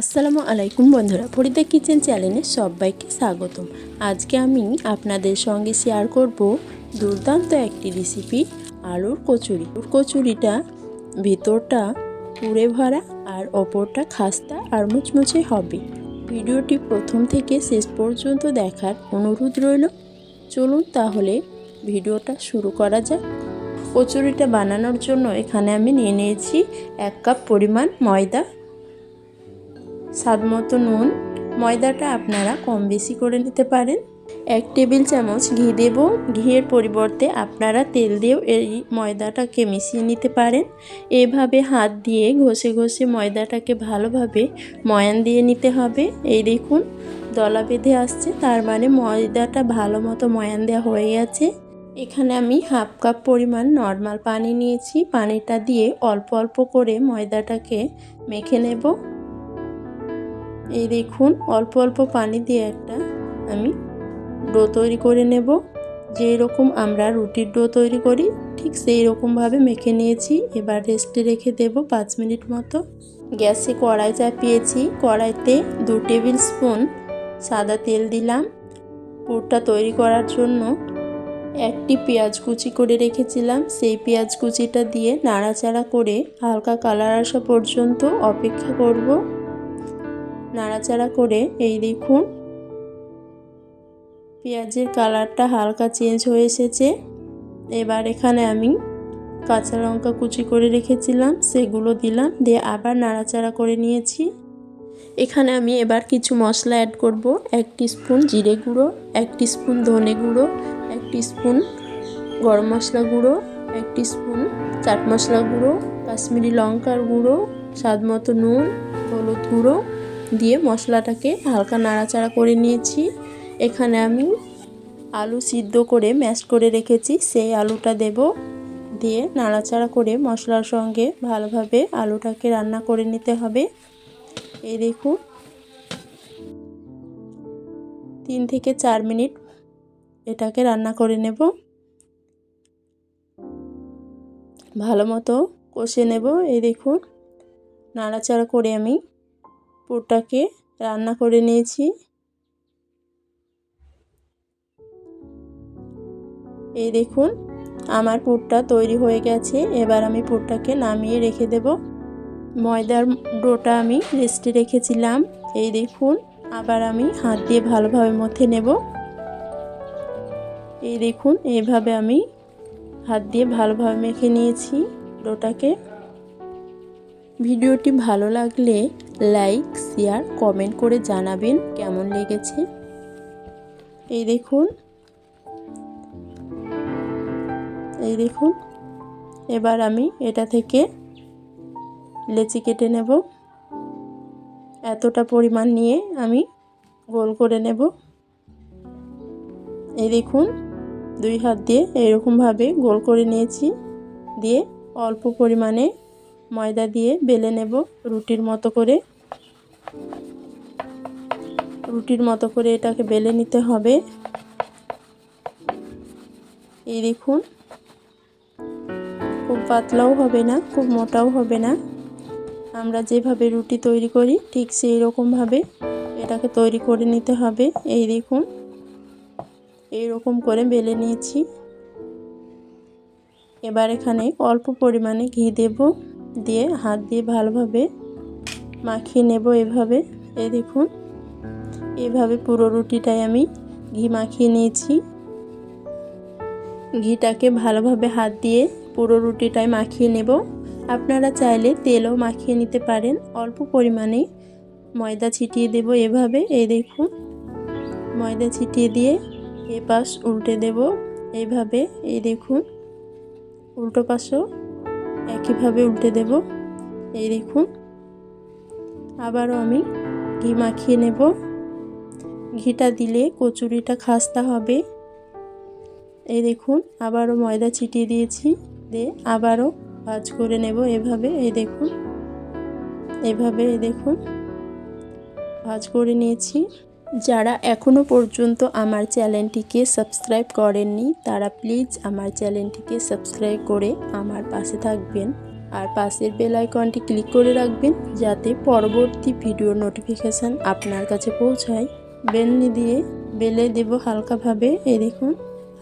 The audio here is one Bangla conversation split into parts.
আসসালামু আলাইকুম বন্ধুরা, ফরিদা কিচেন চ্যানেলে সবাইকে স্বাগতম। আজকে আমি আপনাদের সঙ্গে শেয়ার করব দুর্দান্ত একটি রেসিপি আলুর কচুরি। কচুরিটা ভিতরটা পুড়ে ভরা আর ওপরটা খাস্তা আর মুচমুচে হবে। ভিডিওটি প্রথম থেকে শেষ পর্যন্ত দেখার অনুরোধ রইল। চলুন তাহলে ভিডিওটা শুরু করা যাক। কচুরিটা বানানোর জন্য এখানে আমি নিয়ে নিয়েছি এক কাপ পরিমাণ ময়দা স্বাদ মতো নুন, ময়দাটা আপনারা কম বেশি করে নিতে পারেন। এক টেবিল চামচ ঘি দেব। ঘিয়ের পরিবর্তে আপনারা তেল দিয়েও এই ময়দাটাকে মিশিয়ে নিতে পারেন। এভাবে হাত দিয়ে ঘষে ঘষে ময়দাটাকে ভালোভাবে ময়ান দিয়ে নিতে হবে। এই দেখুন, দলা বেঁধে আসছে। তার মানে ময়দাটা ভালো মতো ময়ান দেওয়া হয়ে গেছে। এখানে আমি হাফ কাপ পরিমাণ নর্মাল পানি নিয়েছি। পানিটা দিয়ে অল্প অল্প করে ময়দাটাকে মেখে নেব। এই দেখুন, অল্প অল্প পানি দিয়ে একটা আমি ডো তৈরি করে নেব। যেই রকম আমরা রুটির ডো তৈরি করি, ঠিক সেই রকমভাবে মেখে নিয়েছি। এবার রেস্টে রেখে দেব পাঁচ মিনিট মতো। গ্যাসে কড়াই চাপিয়েছি। কড়াইতে দু টেবিল স্পুন সাদা তেল দিলাম। পুরটা তৈরি করার জন্য একটি পেঁয়াজ কুচি করে রেখেছিলাম। সেই পেঁয়াজ কুচিটা দিয়ে নাড়াচাড়া করে হালকা কালার আসা পর্যন্ত অপেক্ষা করব। নাড়াচাড়া করে এই দেখুন। পেঁয়াজের কালারটা হালকা চেঞ্জ হয়ে এসেছে। এবার এখানে আমি কাঁচা লঙ্কা কুচি করে রেখেছিলাম, সেগুলো দিলাম, দিয়ে আবার নাড়াচাড়া করে নিয়েছি। এখানে আমি এবার কিছু মশলা অ্যাড করব, এক স্পুন জিরে গুঁড়ো, এক স্পুন ধনে গুঁড়ো, এক স্পুন গরম মশলা গুঁড়ো, এক স্পুন চাট মশলা গুঁড়ো, কাশ্মীরি লঙ্কার গুঁড়ো, স্বাদ মতো নুন, হলুদ গুঁড়ো দিয়ে মশলাটাকে হালকা নাড়াচাড়া করে নিয়েছি। এখানে আমি আলু সিদ্ধ করে ম্যাশ করে রেখেছি। সেই আলুটা দেব দিয়ে নাড়াচাড়া করে মশলার সঙ্গে ভালোভাবে আলুটাকে রান্না করে নিতে হবে। এই দেখুন। তিন থেকে চার মিনিট এটাকে রান্না করে নেব। ভালো মতো কষে নেব। এই দেখুন। নাড়াচাড়া করে আমি পুরটাকে রান্না করে নিয়েছি। এই দেখুন, আমার পুরটা তৈরি হয়ে গেছে। এবার আমি পুরটাকে নামিয়ে রেখে দেব। ময়দার ডোটা আমি রেস্টে রেখেছিলাম। এই দেখুন, আবার আমি হাত দিয়ে ভালোভাবে মথে নেব। এই দেখুন এইভাবে আমি হাত দিয়ে ভালোভাবে মেখে নিয়েছি ডোটাকে। ভিডিওটি ভালো লাগলে লাইক শেয়ার কমেন্ট করে জানাবেন কেমন লেগেছে। এই দেখুন। এই দেখুন। এবার আমি এটা থেকে লেচি কেটে নেব। এতটা পরিমাণ নিয়ে আমি গোল করে নেব। এই দেখুন, দুই হাত দিয়ে এরকমভাবে গোল করে নিয়েছি। দিয়ে অল্প পরিমাণে ময়দা দিয়ে বেলে নেব রুটির মতো করে। রুটির মতো করে এটাকে বেলে নিতে হবে। এই দেখুন, খুব পাতলাও হবে না, খুব মোটাও হবে না। আমরা যেভাবে রুটি তৈরি করি, ঠিক সেই রকমভাবে এটাকে তৈরি করে নিতে হবে। এই দেখুন এই রকম করে বেলে নিয়েছি। এবার এখানে অল্প পরিমাণে ঘি দেব। দিয়ে, হাত দিয়ে ভালোভাবে মাখিয়ে নেব এভাবে। এই দেখুন, এভাবে পুরো রুটিটাই আমি ঘি মাখিয়ে নিয়েছি। ঘিটাকে ভালোভাবে হাত দিয়ে পুরো রুটিটাই মাখিয়ে নেব। আপনারা চাইলে তেলও মাখিয়ে নিতে পারেন, অল্প পরিমাণে ময়দা ছিটিয়ে দেব এভাবে। এই দেখুন, ময়দা ছিটিয়ে দিয়ে এ পাশ উল্টে দেব এইভাবে এই দেখুন, উল্টো পাশও একইভাবে উল্টে দেব। এই দেখুন। আবারও আমি ঘি মাখিয়ে নেব। ঘিটা দিলে কচুরিটা খাস্তা হবে। এই দেখুন, আবারও ময়দা ছিটিয়ে দিয়েছি দিয়ে আবারও ভাজ করে নেব এভাবে। এই দেখুন, এভাবে এই দেখুন, ভাজ করে নিয়েছি। যারা এখনও পর্যন্ত আমার চ্যানেলটিকে সাবস্ক্রাইব করেননি, তারা প্লিজ আমার চ্যানেলটিকে সাবস্ক্রাইব করে আমার পাশে থাকবেন। আর পাশের বেল আইকনটি ক্লিক করে রাখবেন যাতে পরবর্তী ভিডিও নোটিফিকেশান আপনার কাছে পৌঁছায়। বেলনি দিয়ে বেলে দেব হালকাভাবে, এই দেখুন,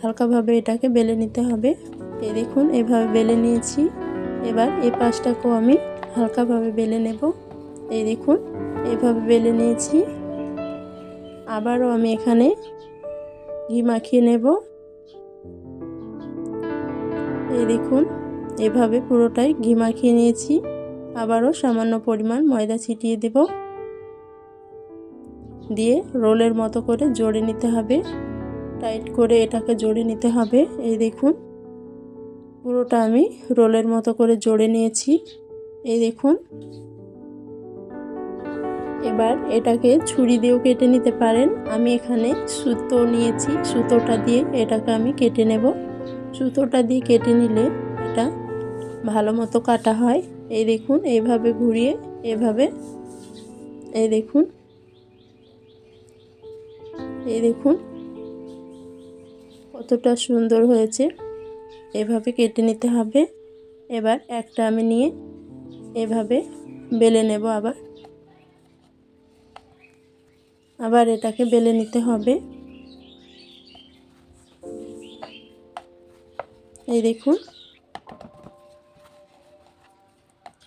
হালকাভাবে এটাকে বেলে নিতে হবে। এই দেখুন, এভাবে বেলে নিয়েছি। এবার এই পাশটাকেও আমি হালকাভাবে বেলে নেব। এই দেখুন, এভাবে বেলে নিয়েছি। আবারও আমি এখানে ঘি মাখিয়ে নেব। এই দেখুন, এভাবে পুরোটাই ঘি মাখিয়ে নিয়েছি। আবারও সামান্য পরিমাণ ময়দা ছিটিয়ে দেব। দিয়ে রোলের মতো করে জড়ে নিতে হবে। টাইট করে এটাকে জড়ে নিতে হবে। এই দেখুন, পুরোটা আমি রোলের মতো করে জড়ে নিয়েছি। এই দেখুন এবার এটাকে ছুরি দিয়েও কেটে নিতে পারেন। আমি এখানে সুতো নিয়েছি, সুতোটা দিয়ে এটাকে আমি কেটে নেব। সুতোটা দিয়ে কেটে নিলে এটা ভালো মতো কাটা হয়। এই দেখুন এইভাবে ঘুরিয়ে, এভাবে, এই দেখুন এই দেখুন, কতটা সুন্দর হয়েছে। এভাবে কেটে নিতে হবে। এবার একটা আমি নিয়ে এভাবে বেলে নেব আবার। আবার এটাকে বেলে নিতে হবে। এই দেখুন।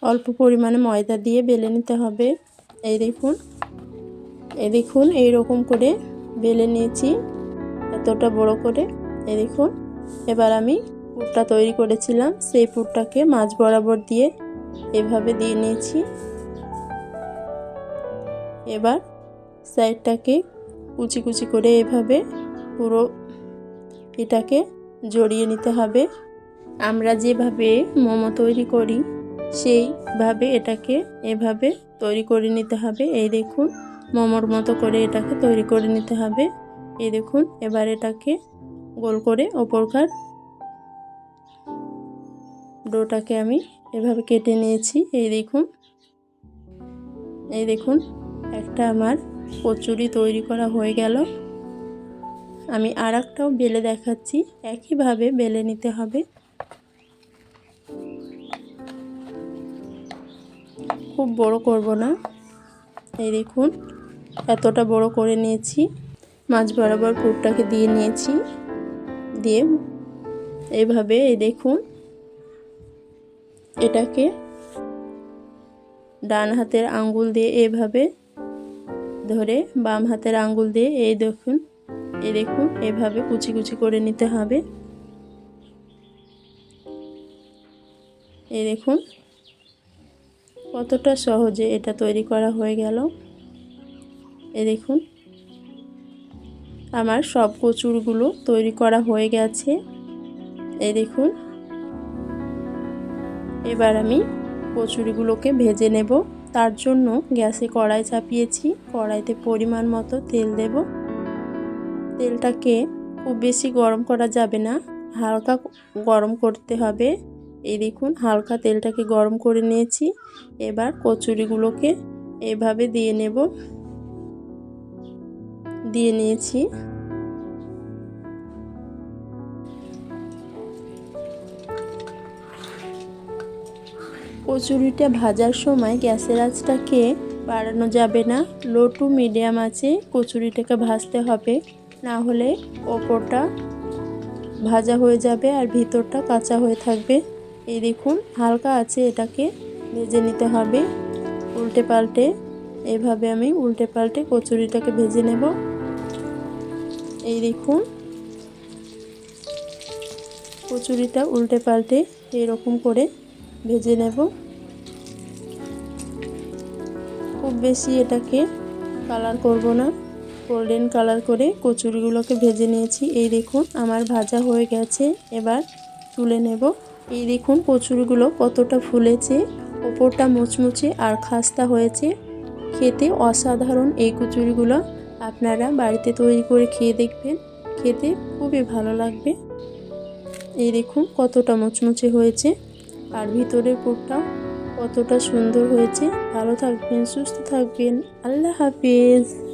অল্প পরিমাণে ময়দা দিয়ে বেলে নিতে হবে। এই দেখুন। এই দেখুন এই রকম করে বেলে নিয়েছি। এতটা বড় করে। এই দেখুন, এবার আমি পুরটা তৈরি করেছিলাম। সেই পুরটাকে মাছ বরাবর দিয়ে এভাবে দিয়ে নিয়েছি। এবার সাইডটাকে কুচি কুচি করে এভাবে পুরো এটাকে জড়িয়ে নিতে হবে। আমরা যেভাবে মোমো তৈরি করি, সেইভাবে এটাকে এভাবে তৈরি করে নিতে হবে। এই দেখুন, মোমোর মতো করে এটাকে তৈরি করে নিতে হবে। এই দেখুন, এবার এটাকে গোল করে ওপরকার ডোটাকে আমি এভাবে কেটে নিয়েছি। এই দেখুন এই দেখুন, একটা আমার কচুরি তৈরি করা হয়ে গেল। আমি আর একটাও বেলে দেখাচ্ছি। একইভাবে বেলে নিতে হবে। খুব বড় করব না। এই দেখুন, এতটা বড় করে নিয়েছি। মাছ বরাবর পুরটাকে দিয়ে নিয়েছি। দিয়ে এইভাবে এই দেখুন, এটাকে ডান হাতের আঙ্গুল দিয়ে এভাবে ধরে বাম হাতের আঙ্গুল দিয়ে এই দেখুন এই দেখুন, এভাবে কুচি কুচি করে নিতে হবে। এই দেখুন, কতটা সহজে এটা তৈরি করা হয়ে গেল। এই দেখুন, আমার সব কচুরগুলো তৈরি করা হয়ে গেছে। এই দেখুন, এবার আমি কচুরিগুলোকে ভেজে নেব। তার জন্য গ্যাসে কড়াই চাপিয়েছি। কড়াইতে পরিমাণ মতো তেল দেব। তেলটাকে খুব বেশি গরম করা যাবে না। হালকা গরম করতে হবে। এই দেখুন, হালকা তেলটাকে গরম করে নিয়েছি। এবার কচুরিগুলোকে এভাবে দিয়ে নেব। দিয়ে নিয়েছি কচুরিটা ভাজার সময় গ্যাসের আঁচটাকে বাড়ানো যাবে না। লো টু মিডিয়াম আছে কচুরিটাকে ভাজতে হবে। না হলে ওপরটা ভাজা হয়ে যাবে আর ভিতরটা কাঁচা হয়ে থাকবে। এই দেখুন, হালকা আছে এটাকে ভেজে নিতে হবে। উল্টে পাল্টে এভাবে আমি উল্টে পাল্টে কচুরিটাকে ভেজে নেব। এই দেখুন, কচুরিটা উল্টে পাল্টে এরকম করে ভেজে নেব। খুব বেশি এটাকে কালার করব না। গোল্ডেন কালার করে কচুরিগুলোকে ভেজে নিয়েছি। এই দেখুন, আমার ভাজা হয়ে গেছে। এবার তুলে নেব। এই দেখুন, কচুরিগুলো কতটা ফুলেছে। ওপরটা মুচমুচে আর খাস্তা হয়েছে। খেতে অসাধারণ এই কচুরিগুলো। আপনারা বাড়িতে তৈরি করে খেয়ে দেখবেন। খেতে খুবই ভালো লাগবে। এই দেখুন, কতটা মুচমুচে হয়েছে। আর ভিতরের পুরটা কতটা সুন্দর হয়েছে। ভালো থাকবেন সুস্থ থাকবেন। আল্লাহ হাফিজ।